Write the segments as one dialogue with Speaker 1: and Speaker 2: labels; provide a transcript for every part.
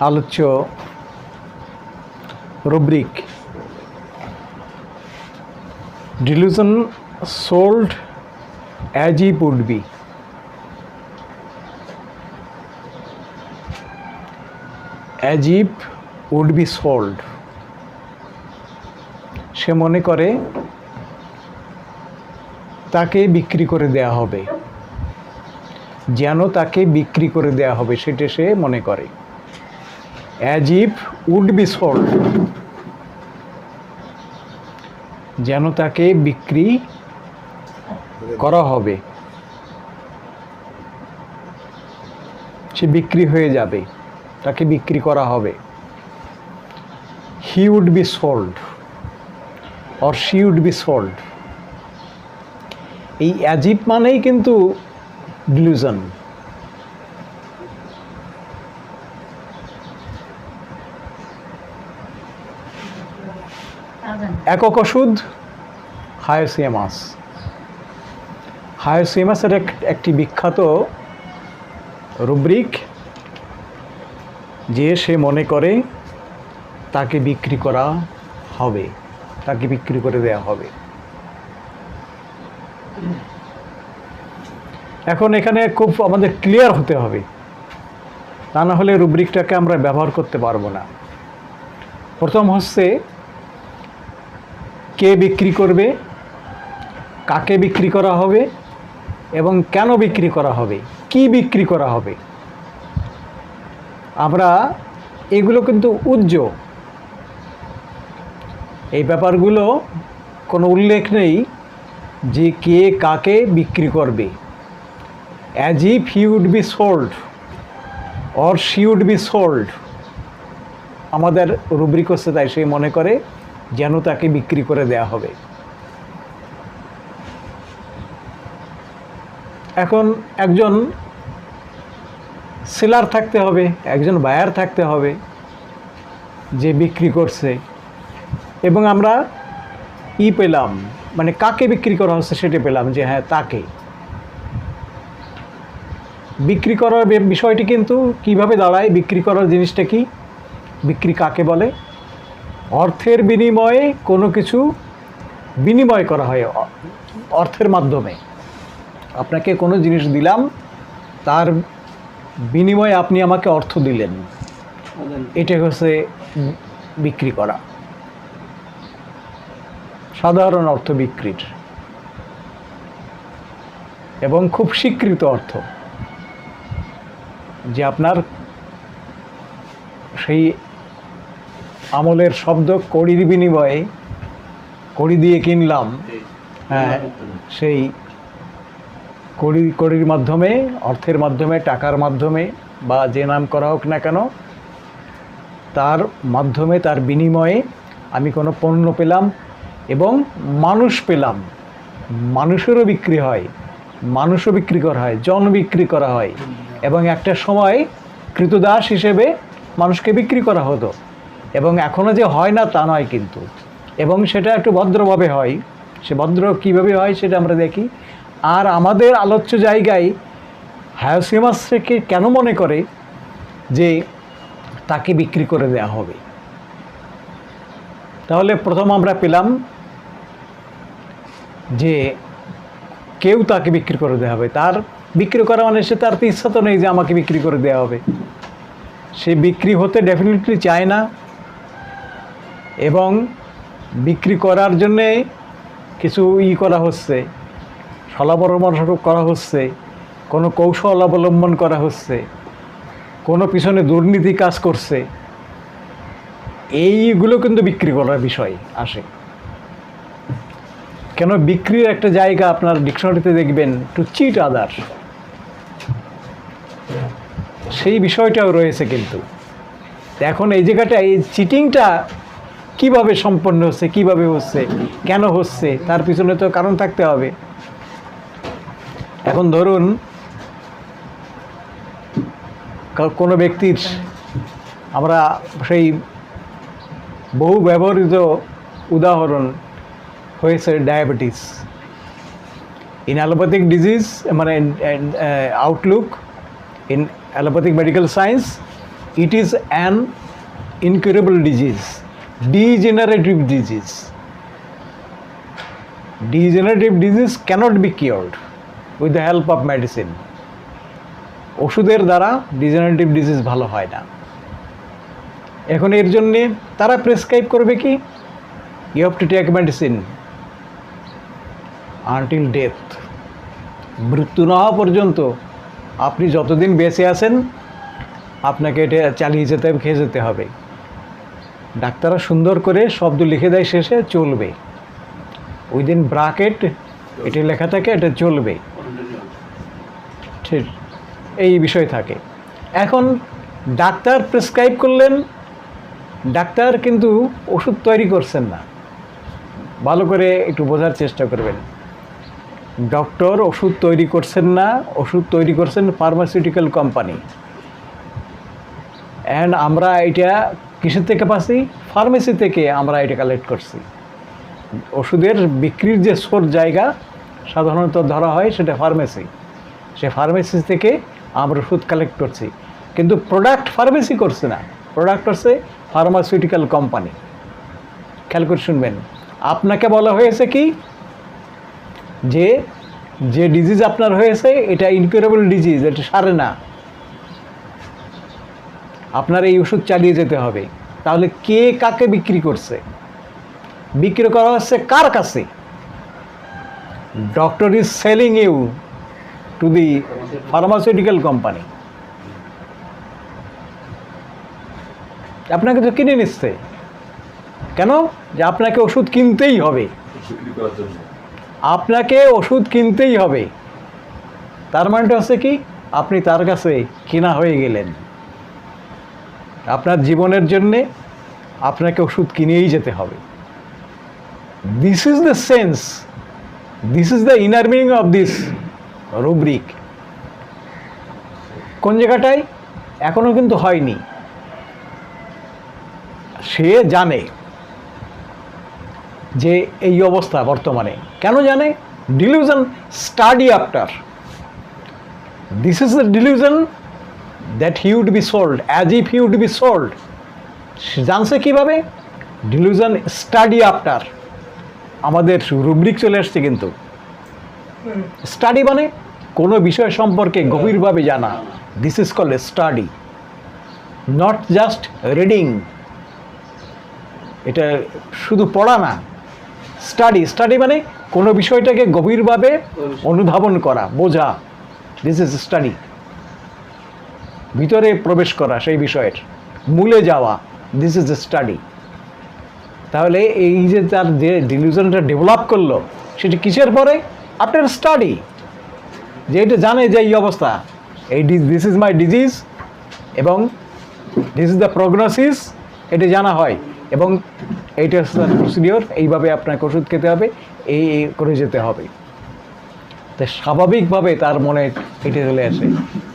Speaker 1: আলোচ্য rubric. Delusion sold as he would be as would be sold সে মনে করে, তাকে বিক্রি করে দেয়া হবে। যেন তাকে বিক্রি করে দেয়া হবে, সেটা সে মনে করে। As if would be sold যেন তাকে বিক্রি করা হবে। সে বিক্রি হয়ে যাবে, তাকে বিক্রি করা হবে। He would be sold or she would be sold এই অ্যাজিপ মানেই কিন্তু ডিলিউশন একক ওষুধ হায়োসিয়ামাস হায়োসিয়ামাসের এক একটি বিখ্যাত রুব্রিক, যে সে মনে করে তাকে বিক্রি করা হবে, তাকে বিক্রি করে দেয়া হবে। এখন এখানে খুব আমাদের ক্লিয়ার হতে হবে। তা না হলে রুব্রিকটাকে আমরা ব্যবহার করতে পারব না। প্রথম হচ্ছে কে বিক্রি করবে, কাকে বিক্রি করা হবে এবং কেন বিক্রি করা হবে, কি বিক্রি করা হবে। আমরা এগুলো কিন্তু উজ্জ এই ব্যাপারগুলো কোনো উল্লেখ নেই যে কে কাকে বিক্রি করবে। As if he would be sold or she would be sold আমাদের রুব্রিক হচ্ছে তাই সে মনে করে। যেন তাকে বিক্রি করে দেয়া হবে। এখন একজন সেলার থাকতে হবে, একজন বায়ার থাকতে হবে, যে বিক্রি করছে। এবং আমরা ই পেলাম মানে কাকে বিক্রি করা হচ্ছে সেটা পেলাম, যে হ্যাঁ তাকে। বিক্রি করার বিষয়টি কিন্তু কীভাবে দাঁড়ায়, বিক্রি করার জিনিসটা কি, বিক্রি কাকে বলে অর্থের বিনিময়ে কোনো কিছু বিনিময় করা হয়, অর্থের মাধ্যমে। আপনাকে কোনো জিনিস দিলাম, তার বিনিময়ে আপনি আমাকে অর্থ দিলেন। এটা হচ্ছে বিক্রি করা। সাধারণ অর্থ বিক্রির। এবং খুব স্বীকৃত অর্থ। যে আপনার সেই আমলের শব্দ কড়ির বিনিময়ে কড়ি দিয়ে কিনলাম। হ্যাঁ সেই কড়ি কড়ির মাধ্যমে অর্থের মাধ্যমে টাকার মাধ্যমে বা যে নাম করা হোক না কেন তার মাধ্যমে তার বিনিময়ে আমি কোনো পণ্য পেলাম এবং মানুষ পেলাম। মানুষেরও বিক্রি হয় মানুষও বিক্রি করা হয় জন বিক্রি করা হয়। এবং একটা সময় কৃতদাস হিসেবে মানুষকে বিক্রি করা হতো। এবং এখনও যে হয় না তা নয় কিন্তু। এবং সেটা একটু ভদ্রভাবে হয়। সে ভদ্র কীভাবে হয় সেটা আমরা দেখি। আর আমাদের আলোচ্য জায়গায় হায়োসিমাস থেকে কেন মনে করে যে তাকে বিক্রি করে দেওয়া হবে? তাহলে প্রথম আমরা পেলাম যে কেউ তাকে বিক্রি করে দেওয়া হবে। তার বিক্রি করা মানে সে তার তো ইচ্ছা তো নেই যে আমাকে বিক্রি করে দেওয়া হবে। সে বিক্রি হতে ডেফিনেটলি চায় না। এবং বিক্রি করার জন্যে কিছু ই করা হচ্ছে সলাপরামর্শ করা হচ্ছে, কোনো কৌশল অবলম্বন করা হচ্ছে, কোনো পিছনে দুর্নীতি কাজ করছে। এইগুলো কিন্তু বিক্রি করার বিষয় আসে। কেন বিক্রির একটা জায়গা আপনার ডিকশনারিতে দেখবেন টু চিট আদার সেই বিষয়টাও রয়েছে কিন্তু। এখন এই জায়গাটা এই চিটিংটা কীভাবে সম্পন্ন হচ্ছে, কীভাবে হচ্ছে, কেন হচ্ছে, তার পিছনে তো কারণ থাকতে হবে। এখন ধরুন কোনো ব্যক্তির আমরা সেই বহু ব্যবহৃত উদাহরণ হয়েছে ডায়াবেটিস। ইন অ্যালোপ্যাথিক ডিজিজ মানে outlook in allopathic medical science it is an incurable disease degenerative disease degenerative disease cannot be cured with the help of medicine ওষুধের দ্বারা ডিজেনারেটিভ ডিজিজ ভালো হয় না। এখন এর জন্যে তারা প্রেসক্রাইব করবে কি? You have to take medicine until death মৃত্যু না হওয়া পর্যন্ত আপনি যতদিন বেঁচে আছেন, আপনাকে এটা চালিয়ে যেতে খেয়ে যেতে হবে। ডাক্তাররা সুন্দর করে শব্দ লিখে দেয় শেষে চলবে। উইদিন ব্রাকেট, এটি লেখা থাকে, এটা চলবে। ঠিক, এই বিষয় থাকে। এখন ডাক্তার প্রেসক্রাইব করলেন, ডাক্তার কিন্তু ওষুধ তৈরি করছেন না। ভালো করে একটু বোঝার চেষ্টা করবেন। ডক্টর ওষুধ তৈরি করছেন না, ওষুধ তৈরি করছেন ফার্মাসিউটিক্যাল কোম্পানি অ্যান্ড আমরা এটা কিসের থেকে পাচ্ছি ফার্মেসি থেকে আমরা এটা কালেক্ট করছি। ওষুধের বিক্রির যে সোর জায়গা, সাধারণত ধরা হয় সেটা ফার্মেসি সে ফার্মেসি থেকে আমরা ওষুধ কালেক্ট করছি। কিন্তু প্রোডাক্ট ফার্মেসি করছে না। প্রোডাক্ট হচ্ছে ফার্মাসিউটিক্যাল কোম্পানি খেয়াল করে শুনবেন। আপনাকে বলা হয়েছে কি? যে যে ডিজিজ আপনার হয়েছে, এটা ইনকিউরেবল ডিজিজ এটা সারে না। আপনার এই ওষুধ চালিয়ে যেতে হবে। তাহলে কে কাকে বিক্রি করছে? বিক্রি করা হচ্ছে কার কাছে? Doctor is selling you to the pharmaceutical company আপনাকে তো কিনে নিচ্ছে। কেন? যে আপনাকে ওষুধ কিনতেই হবে। আপনাকে ওষুধ কিনতেই হবে। তার মানেটা হচ্ছে কি? আপনি তার কাছে কিনা হয়ে গেলেন। আপনার জীবনের জন্যে আপনাকে ওষুধ কিনেই যেতে হবে। This is the sense this is the inner meaning of this rubric কোন জায়গাটায়? এখনও কিন্তু হয়নি। সে জানে যে এই অবস্থা বর্তমানে। কেন জানে? Delusion study after this is the delusion that he would be sold as if he would be sold জানছে কীভাবে? ডিলিউশন স্টাডি আফটার আমাদের রুব্রিক চলে আসছে কিন্তু। স্টাডি মানে কোনো বিষয় সম্পর্কে গভীরভাবে জানা। This is called study not just reading এটা শুধু পড়া না। স্টাডি স্টাডি মানে কোনো বিষয়টাকে গভীরভাবে অনুধাবন করা বোঝা। দিস ইজ স্টাডি ভিতরে প্রবেশ করা সেই বিষয়ের মূলে যাওয়া দিস ইজ এ স্টাডি তাহলে এই যে তার যে ডিলিউশনটা ডেভেলপ করল, সেটি কিসের পরে? আফটার স্টাডি যে এটা জানে যে এই অবস্থা, এই দিস ইজ মাই ডিজিজ এবং দিস ইজ দ্য প্রগনোসিস এটা জানা হয়, এবং এইটা প্রসিডিওর এইভাবে আপনাকে ওষুধ খেতে হবে এই করে যেতে হবে। তাই স্বাভাবিকভাবে তার মনে এটা চলে আসে।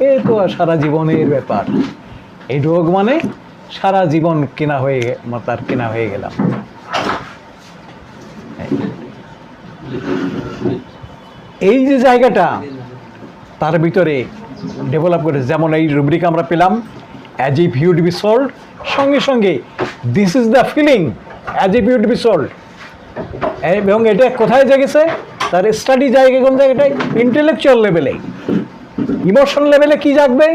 Speaker 1: এ তো সারা জীবনের ব্যাপার। এই রোগ মানে সারা জীবন কেনা হয়ে তার কেনা হয়ে গেলাম। এই যে জায়গাটা, তার ভিতরে ডেভেলপ করে যেমন এই রুব্রিক আমরা পেলাম as if you'd be sold সঙ্গে সঙ্গে this is the feeling as if you'd be sold এবং এটা কোথায় জেগেছে? তার স্টাডি জায়গা কোন জায়গাটায় ইন্টেলেকচুয়াল লেভেলে ইমোশন লেভেলে কি জাগবে?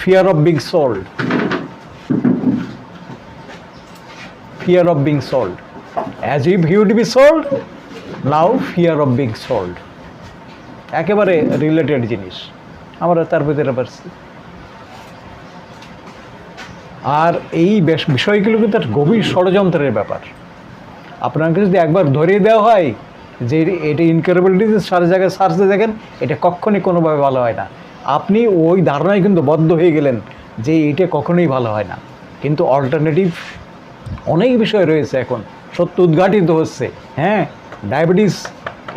Speaker 1: Fear of being sold fear of being sold as if he'd be sold now fear of being sold একেবারে রিলেটেড জিনিস। আমরা তার ভিতরে পারছি। আর এই বিষয়গুলো কিন্তু একটা গভীর ষড়যন্ত্রের ব্যাপার। আপনাকে যদি একবার ধরিয়ে দেওয়া হয় যে এটা ইনকারেবল ডিজিজ সারা জায়গায় সার্চে দেখেন, এটা কখনই কোনোভাবে ভালো হয় না। আপনি ওই ধারণায় কিন্তু বদ্ধ হয়ে গেলেন যে এটা কখনোই ভালো হয় না। কিন্তু অল্টারনেটিভ অনেক বিষয় রয়েছে এখন। সত্য উদ্ঘাটিত হচ্ছে হ্যাঁ? Diabetes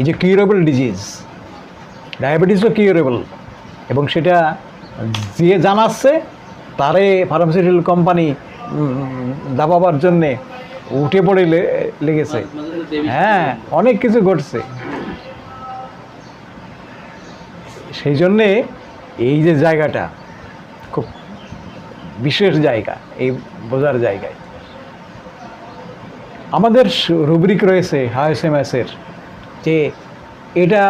Speaker 1: is a curable disease ডায়াবেটিসও curable এবং সেটা যে জানাচ্ছে, তারে ফার্মাসিউটিক্যাল কোম্পানি দাবাবার জন্যে উঠে পড়ে লেগেছে। হ্যাঁ অনেক কিছু ঘটছে। সেই জন্যে এই যে জায়গাটা খুব বিশেষ জায়গা, এই বোঝার জায়গায়। আমাদের রুব্রিক রয়েছে হাইএসএমএসের যে এটা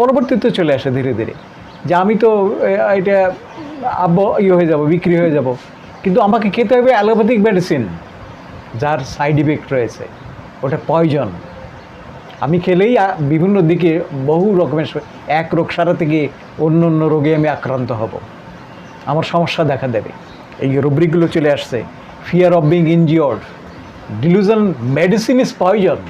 Speaker 1: পরবর্তীতে চলে আসে ধীরে ধীরে। যে আমি তো এটা আব্ব ইয়ে হয়ে যাব, বিক্রি হয়ে যাব। কিন্তু আমাকে খেতে হবে অ্যালোপ্যাথিক মেডিসিন, যার সাইড ইফেক্ট রয়েছে। ওটা পয়জন আমি খেলেই বিভিন্ন দিকে বহু রকমের এক রোগ সারাতে গিয়ে অন্য অন্য রোগে আমি আক্রান্ত হব। আমার সমস্যা দেখা দেবে। এই রুব্রিকগুলো চলে আসছে fear of being injured delusion medicine is poison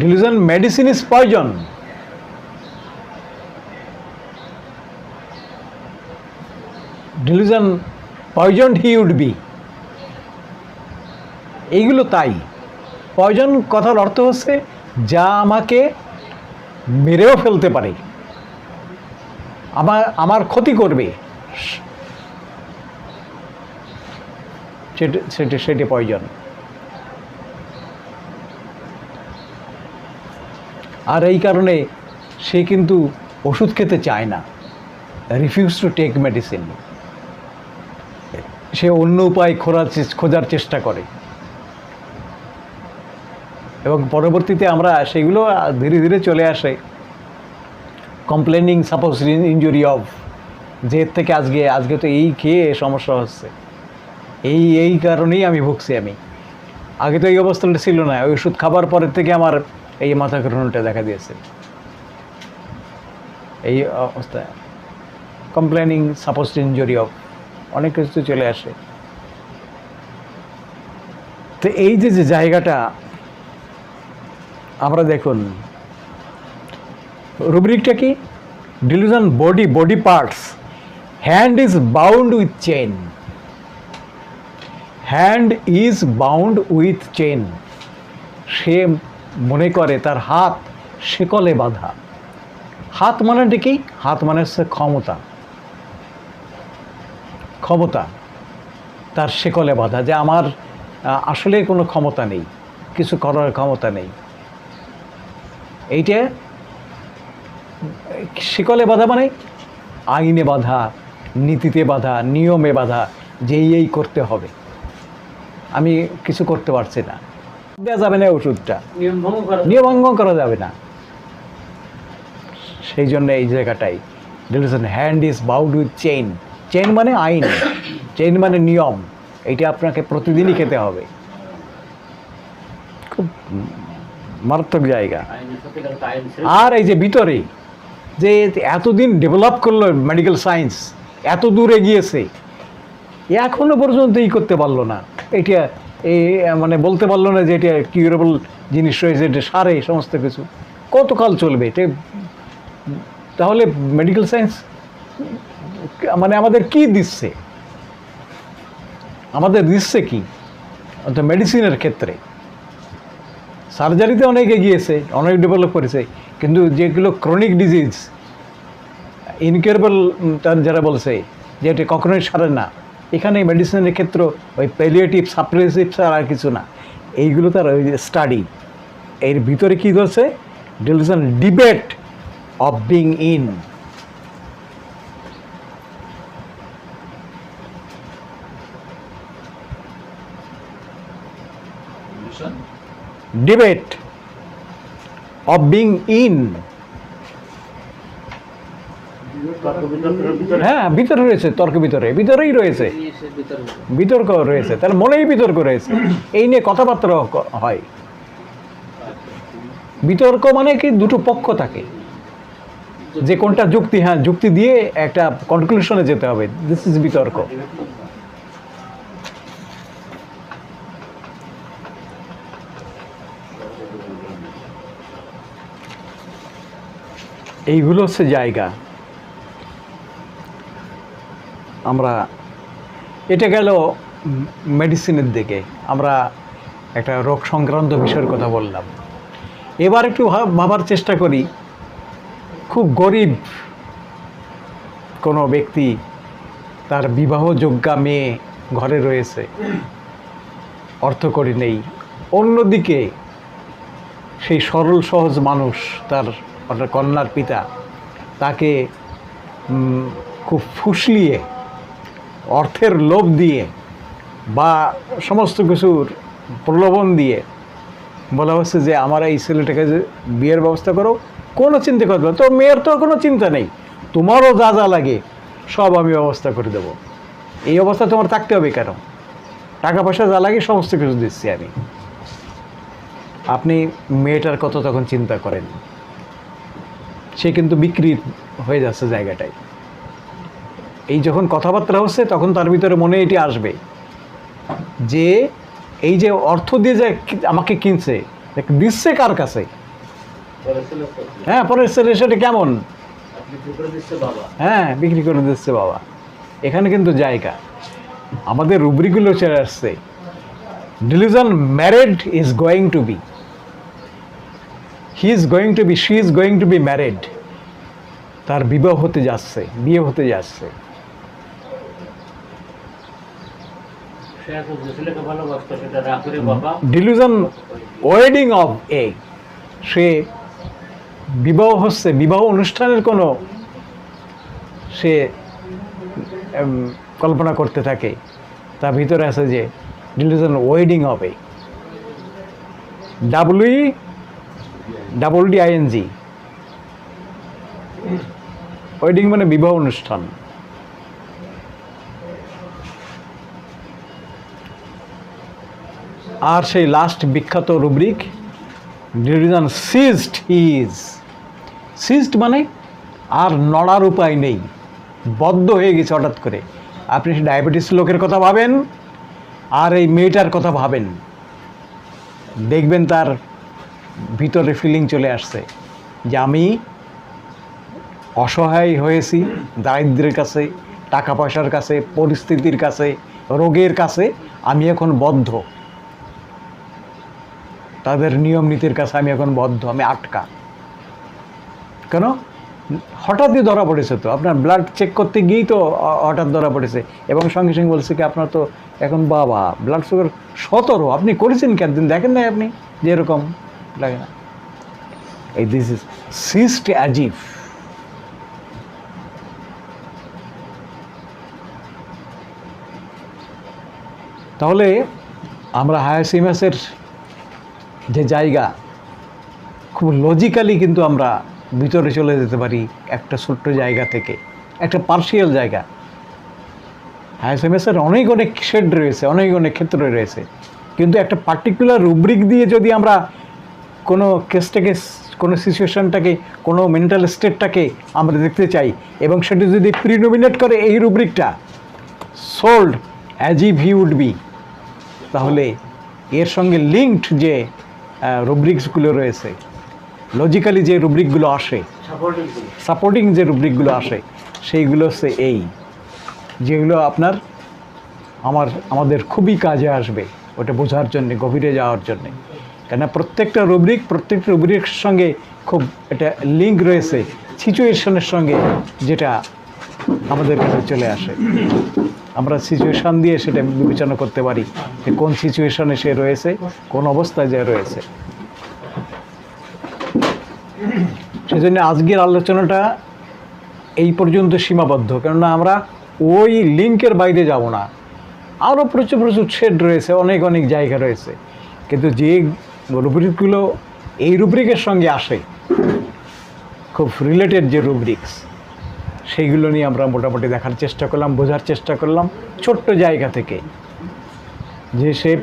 Speaker 1: delusion medicine is poison delusion poison he would be এইগুলো তাই। পয়জন কথার অর্থ হচ্ছে যা আমাকে মেরেও ফেলতে পারে। আমার আমার ক্ষতি করবে। সেটা সেটা পয়জন আর এই কারণে সে কিন্তু ওষুধ খেতে চায় না। রিফিউজ টু টেক মেডিসিন সে অন্য উপায় খোঁজার খোঁজার চেষ্টা করে। এবং পরবর্তীতে আমরা সেগুলো ধীরে ধীরে চলে আসে। কমপ্লেনিং সাপোজ ইঞ্জুরি অফ যে থেকে আজকে আজকে তো এই খেয়ে সমস্যা হচ্ছে। এই এই কারণেই আমি ভুগছি আমি। আগে তো এই অবস্থাটা ছিল না, ওই ওষুধ খাবার পরের থেকে আমার এই মাথা ঘুরনোটা দেখা দিয়েছে। এই অবস্থায় কমপ্লেনিং সাপোজ ইঞ্জুরি অফ অনেক কিছু চলে আসে। তো এই যে যে জায়গাটা আমরা দেখুন, রুব্রিকটা কি? Delusion body body parts hand is bound with chain hand is bound with chain সে মনে করে তার হাত শিকলে বাঁধা। হাত মানেটা কি? হাত মানে হচ্ছে ক্ষমতা। ক্ষমতা তার শিকলে বাঁধা যে আমার আসলে কোনো ক্ষমতা নেই কিছু করার ক্ষমতা নেই। এইটা শিকলে বাধা মানে আইনে বাধা নীতিতে বাধা নিয়মে বাধা যেই এই করতে হবে। আমি কিছু করতে পারছি না। দেওয়া যাবে না ওষুধটা।
Speaker 2: নিয়ম ভঙ্গ করা
Speaker 1: যাবে না। সেই জন্য এই জায়গাটাই। Hand is bound with chain chain মানে আইন চেইন মানে নিয়ম এইটা আপনাকে প্রতিদিনই খেতে হবে। খুব মারাত্মক জায়গা। আর এই যে ভিতরে, যে এতদিন ডেভেলপ করল মেডিকেল সায়েন্স এত দূরে গিয়েছে, এখনও পর্যন্ত এই করতে পারল না। এটা এই মানে বলতে পারল না যে এটা কিউরেবল জিনিস রয়েছে, এটা সারে সমস্ত কিছু। কতকাল চলবে? এটা, তাহলে মেডিকেল সায়েন্স মানে আমাদের কি দিচ্ছে? আমাদের দিচ্ছে কি? অর্থাৎ মেডিসিনের ক্ষেত্রে। সার্জারিতে অনেক এগিয়েছে অনেক ডেভেলপ করেছে, কিন্তু যেগুলো ক্রনিক ডিজিজ ইনকিউরেবল যারা বলছে যে এটা কখনোই সারে না, এখানে মেডিসিনের ক্ষেত্র ওই প্যালিয়েটিভ সাপ্রেসিভ ছাড়া আর কিছু না। এইগুলো তার ওই স্টাডি এর ভিতরে কী ধরছে delusion debate of being in in
Speaker 2: তর্ক বিতর্কের ভিতরে
Speaker 1: হ্যাঁ ভিতরে রয়েছে, তর্ক ভিতরে, ভিতরেই রয়েছে। বিতর্ক রয়েছে তাহলে মনেই বিতর্ক রয়েছে। এই নিয়ে কথাবার্তা হয়। বিতর্ক মানে কি? দুটো পক্ষ থাকে। যে কোনটা যুক্তি হ্যাঁ যুক্তি দিয়ে একটা কনক্লুশনে যেতে হবে। দিস ইজ বিতর্ক। এইগুলো হচ্ছে জায়গা। আমরা এটা গেল মেডিসিনের দিকে। আমরা একটা রোগ সংক্রান্ত বিষয়ের কথা বললাম। এবার একটু ভাব- ভাবার চেষ্টা করি, খুব গরিব কোনো ব্যক্তি তার বিবাহযোগ্যা মেয়ে ঘরে রয়েছে অর্থকরী নেই। অন্যদিকে সেই সরল, সহজ মানুষ তার অর্থাৎ কন্যার পিতা, তাকে খুব ফুসলিয়ে, অর্থের লোভ দিয়ে বা সমস্ত কিছুর প্রলোভন দিয়ে বলা হচ্ছে যে, আমার এই ছেলেটাকে যে বিয়ের ব্যবস্থা করো, কোনো চিন্তা করবে তো মেয়ের তো কোনো চিন্তা নেই। তোমারও যা যা লাগে, সব আমি ব্যবস্থা করে দেবো। এই অবস্থা তোমার থাকতে হবে কেন? টাকা পয়সা যা লাগে, সমস্ত কিছু দিচ্ছি আমি। আপনি মেয়েটার কত তখন চিন্তা করেন। সে কিন্তু বিক্রি হয়ে যাচ্ছে জায়গাটায়। এই যখন কথাবার্তা হচ্ছে তখন তার ভিতরে মনে এটি আসবে যে এই যে অর্থ দিয়ে যে আমাকে কিনছে দিচ্ছে কার কাছে। হ্যাঁ পরের ছেলে সেটা কেমন? হ্যাঁ বিক্রি করে দিচ্ছে বাবা। এখানে কিন্তু জায়গা। আমাদের রুবরিগুলো চলে আসছে। Delusion married is going to be he is going to be she is going to be married তার বিবাহ হতে যাচ্ছে বিয়ে হতে যাচ্ছে। ডিলিউশন ওয়েডিং অফ এ সে বিবাহ হচ্ছে বিবাহ অনুষ্ঠানের কোনো সে কল্পনা করতে থাকে। তার ভিতরে আছে যে delusion wedding of a W E double D I N G wedding মানে বিবাহ অনুষ্ঠান। আর সেই লাস্ট বিখ্যাত rubric division seized is seized মানে আর নড়ার উপায় নেই, বদ্ধ হয়ে গেছে হঠাৎ করে। আপনি ডায়াবেটিস লোকের কথা ভাবেন, আর এই মেয়েটার কথা ভাবেন। দেখবেন তার ভিতরে ফিলিং চলে আসছে যে আমি অসহায় হয়েছি, দারিদ্রের কাছে টাকা পয়সার কাছে, পরিস্থিতির কাছে, রোগের কাছে আমি এখন বদ্ধ। তাদের নিয়ম নীতির কাছে আমি এখন বদ্ধ, আমি আটকা। কেন? হঠাৎই ধরা পড়েছে তো, আপনার ব্লাড চেক করতে গিয়েই তো হঠাৎ ধরা পড়েছে। এবং সঙ্গে সঙ্গে বলছে কি, আপনার তো এখন বাবা ব্লাড সুগার সতেরো, আপনি করেছেন কি? একদিন দেখেন নাই আপনি যে এরকম? লাগে না। দিস ইজ সিস্ট তাহলে আমরা হায়াসিমাসের যে জায়গা, খুব লজিক্যালি কিন্তু আমরা ভিতরে চলে যেতে পারি একটা ছোট্ট জায়গা থেকে, একটা পার্শিয়াল জায়গা। হায়াসিমাসের অনেক অনেক শেড রয়েছে, অনেক অনেক ক্ষেত্র রয়েছে। কিন্তু একটা পার্টিকুলার রুব্রিক দিয়ে যদি আমরা কোনো কেসটাকে, কোনো সিচুয়েশনটাকে, কোনো মেন্টাল স্টেটটাকে আমরা দেখতে চাই। এবং সেটা যদি প্রিনোমিনেট করে এই রুব্রিকটা, sold as if he would be, তাহলে এর সঙ্গে লিঙ্কড যে রুব্রিক্সগুলো রয়েছে, লজিক্যালি যে রুব্রিকগুলো আসে,
Speaker 2: সাপোর্টিং
Speaker 1: যে রুব্রিকগুলো আসে, সেইগুলো হচ্ছে এই, যেগুলো আপনার আমার, আমাদের খুবই কাজে আসবে, ওটা বোঝার জন্যে, গভীরে যাওয়ার জন্যে। কেন প্রত্যেকটা রুব্রিক প্রত্যেকটা রুব্রিকের সঙ্গে খুব এটা লিঙ্ক রয়েছে সিচুয়েশনের সঙ্গে যেটা আমাদের কাছে চলে আসে। আমরা সিচুয়েশান দিয়ে সেটা বিবেচনা করতে পারি যে কোন সিচুয়েশনে সে রয়েছে, কোন অবস্থায় যে রয়েছে। সেজন্য আজকের আলোচনাটা এই পর্যন্ত সীমাবদ্ধ, কেননা আমরা ওই লিঙ্কের বাইরে যাব না। আরও প্রচুর প্রচুর শেড রয়েছে, অনেক অনেক জায়গা রয়েছে। কিন্তু যে রুব্রিকগুলো এই রুব্রিকের সঙ্গে আসে। খুব রিলেটেড যে রুব্রিক্স, সেইগুলো নিয়ে আমরা মোটামুটি দেখার চেষ্টা করলাম, বোঝার চেষ্টা করলাম। ছোট্ট জায়গা থেকে যে সে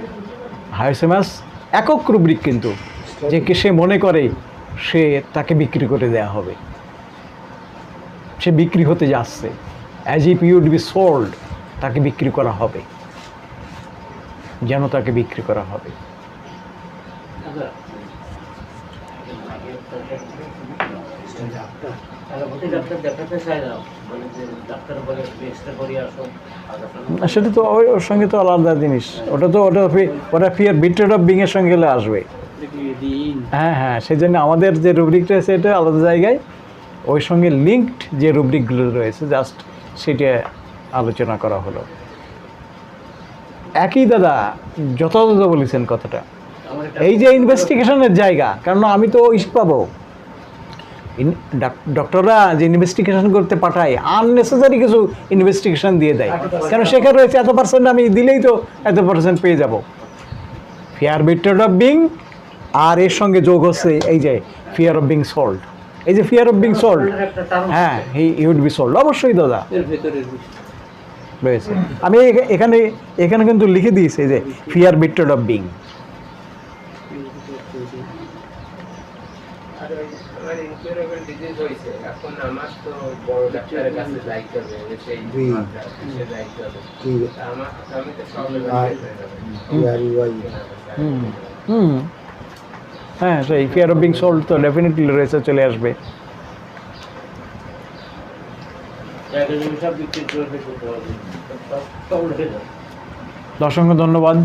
Speaker 1: হায়োসেমাস একক রুব্রিক কিন্তু, যে কে সে মনে করে সে তাকে বিক্রি করে দেয়া হবে। সে বিক্রি হতে যাচ্ছে। As if you'd be sold তাকে বিক্রি করা হবে। যেন তাকে বিক্রি করা হবে। সেটা তো ওর সঙ্গে তো আলাদা জিনিস। ওটা তো ওটা ওটা ফিয়ার বিট্রেড অফ বিংয়ের সঙ্গে আসবে। হ্যাঁ হ্যাঁ সেই জন্য আমাদের যে রুব্রিকটা আছে, এটা আলাদা জায়গায়। ওই সঙ্গে লিঙ্কড যে রুব্রিকগুলো রয়েছে জাস্ট সেটা আলোচনা করা হলো। একই দাদা, যথাযথ বলেছেন কথাটা। এই যে ইনভেস্টিগেশনের জায়গা কারণ আমি তো ইস পাবো। ডক্টররা যে ইনভেস্টিগেশন করতে পাঠায় আননেসেসারি কিছু ইনভেস্টিগেশন দিয়ে দেয়। কেন সেখানে রয়েছে এত পার্সেন্ট আমি দিলেই তো এত পার্সেন্ট পেয়ে যাব। ফিয়ার বিটেড অফ বিং আর এর সঙ্গে যোগ হচ্ছে এই যে ফিয়ার অফ বিং সোল্ড এই যে fear of being sold
Speaker 2: term
Speaker 1: হ্যাঁ হি ইউড বি সোল্ড অবশ্যই দাদা। রয়েছে। আমি এখানে এখানে কিন্তু লিখে দিয়েছি যে ফিয়ার বিটেড অফ বিং
Speaker 3: আর ওই আমার ইনকিউরেবল ডিজিজ হয়েছে এখন আমার তো বড় ডাক্তারের কাছে যাইতে হবে সেই যাইতে হবে। আমার আমি তো সব
Speaker 4: আর- ইয়ারি ওয়াই।
Speaker 1: হুম। হুম। হ্যাঁ সেই ফিয়ার অফ বিং সোল্ড তো ডেফিনেটলি রয়েছে চলে আসবে। দর্শককে ধন্যবাদ।